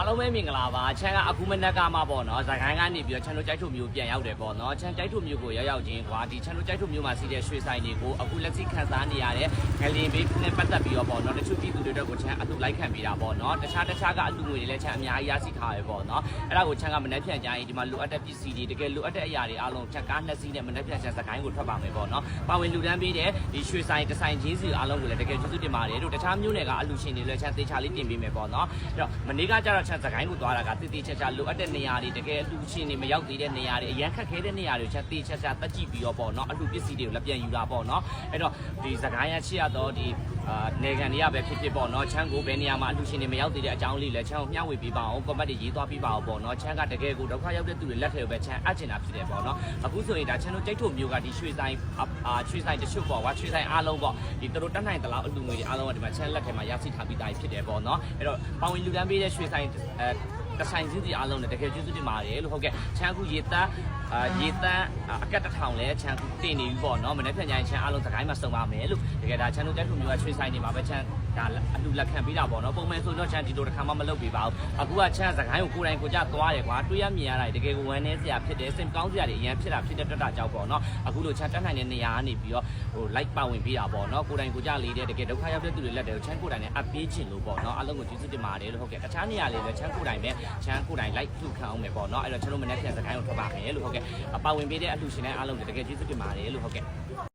အားလုံးပဲမင်္ဂလာပါချမ်းကအခုမနက်ကမှပေါ့နော်ဇကိုင်းကနေပြီးတော့ချမ်းတို့ကြိုက်ထုမျိုးပြန်ရောက်တယ်ပေါ့နော်ချမ်းကြိုက်ထုမျိုးကိုရောက်ရောက်ချင်းကွာဒီချမ်းတို့ကြိုက်ထုမျိုးမှာစီးတဲ့ရွှေဆိုင်တွေကိုအခုလက်ရှိခန်းစားနေရတဲ့ငလင်ဘေးနဲ့ပတ်သက်ပြီးတော့ပေါ့နော်တချို့ပြည်သူတွေတော့ကိုချမ်းအတူလိုက်ခံပေးတာပေါ့နော်တခြားတခြားကအတူငွေတွေလည်းချမ်းအများကြီးရရှိထားရပေါ့နော်အဲ့ဒါကိုချမ်းကမနှက်ဖြန့်ကြရင်ဒီမှာလိုအပ်တဲ့ပစ္စည်းတွေတကယ်လိုအပ်တဲ့အရာတွေအားလုံးချမ်းကားနှစ်စီးနဲ့မနှက်ဖြန့်ချမ်းဇကိုင်းကိုထွက်ပါမယ်ပေါ့နော်ပါဝင်လူတန်းပေးတဲ့ဒီရွှေဆိုင်တဆိုင်ချင်းစီအားလုံးကိုလည်းတကယ်ကျေးဇူးတင်ပါတယ်တို့တခြားမျိုးတွေကအလူရှင်တွေလည်းချမ်းသေချာလေးတင်ပေးမယ်ပေါ့နော်အဲ့တော့မနေ့ကကျတော့ချမ်းဇကိုင်းကိုသွားတာကတည်တည်ချာချာလိုအပ်တဲ့နေရာတွေတကယ်အလူရှင်တွေမရောက်သေးတဲ့နေရာတွေအရန်ခက်ခဲတဲ့နေရာတွေချမ်းသေချာချာတက်ကြည့်ပြီးတော့ပေါ့နော်အလူပစ္စည်းတွေကိုလည်းပြန်ယူလာပေါ့နော်အဲ့တော့ဒီဇကိုင်းရချစ်ရတော့ဒီ အာနေကန်တွေကပဲဖြစ်ဖြစ်ပေါ့နော်ချမ်းကိုဘယ်နေရာမှာအလူရှင်တွေမရောက်သေးတဲ့အကြောင်းလေးလည်းချမ်းကိုမျှဝေပေးပါအောင်ကွန်မန့်တွေရေးသွားပေးပါအောင်ပေါ့နော်ချမ်းကတကယ်ကိုဒုက္ခရောက်တဲ့သူတွေလက်ထဲကိုပဲချမ်းအပ်ချင်တာဖြစ်တယ်ပေါ့နော်အခုဆိုရင်ဒါချမ်းတို့ကြိုက်ထုံမျိုးကဒီရွှေဆိုင်အာရွှေဆိုင်တချို့ပေါ့ကွာရွှေဆိုင်အားလုံးပေါ့ဒီသူတို့တက်နိုင်တဲ့လောက်အလူငွေတွေအားလုံးကဒီမှာချမ်းလက်ထဲမှာရရှိထားပြီးသားဖြစ်တယ်ပေါ့နော်အဲ့တော့ပေါဝင်လူတန်းပေးတဲ့ရွှေဆိုင်အဲ တဆိုင်စင်းစီအားလုံးနဲ့တကယ်ကျေးဇူးတင်ပါတယ်လို့ဟုတ်ကဲ့ချမ်းအခုရေတန်းအာရေတန်းအကက်တစ်ထောင်လဲချမ်းတင်နေပြီပေါ့နော်မနေ့ဖြန်ညချမ်းအားလုံးစကိုင်းမှာစုံပါမယ်လို့တကယ်ဒါချမ်းတို့ကြိုက်ထုံမျိုးကရွှေဆိုင်နေမှာပဲချမ်းဒါအလူလက်ခံပေးတာပေါ့နော်ပုံမှန်ဆိုတော့ချမ်းဒီလိုတစ်ခါမှမလုပ်ပေးပါဘူးအခုကချမ်းစကိုင်းကိုကိုယ်တိုင်ကိုကြသွားတယ်ကွာတွေးရမြင်ရတာတကယ်ကိုဝမ်းနေစရာဖြစ်တယ်စိတ်ကောင်းစရာတွေအရင်ဖြစ်တာဖြစ်တဲ့တက်တာကြောက်ပေါ့နော်အခုလိုချမ်းတက်နိုင်တဲ့နေရာကနေပြီးတော့ဟို like ပါဝင်ပေးတာပေါ့နော်ကိုယ်တိုင်ကိုကြလေးတဲ့တကယ်ဒုက္ခရောက်တဲ့သူတွေလက်တွေကိုချမ်းကိုယ်တိုင်နဲ့အပ်ပေးခြင်းလို့ပေါ့နော်အလုံးကိုကျေးဇူးတင်ပါတယ်လို့ဟုတ်ကဲ့တခြားနေရာလေးပဲချမ်းကိုယ်တိုင်ပဲချမ်းကိုယ်တိုင် like ထုခံအောင်မယ်ပေါ့နော်အဲ့တော့ကျွန်တော်မနေ့ပြန်စကိုင်းကိုထွက်ပါမယ်လို့ဟုတ်ကဲ့ပါဝင်ပေးတဲ့အလှူရှင်တိုင်းအားလုံးတကယ်ကျေးဇူးတင်ပါတယ်လို့ဟုတ်ကဲ့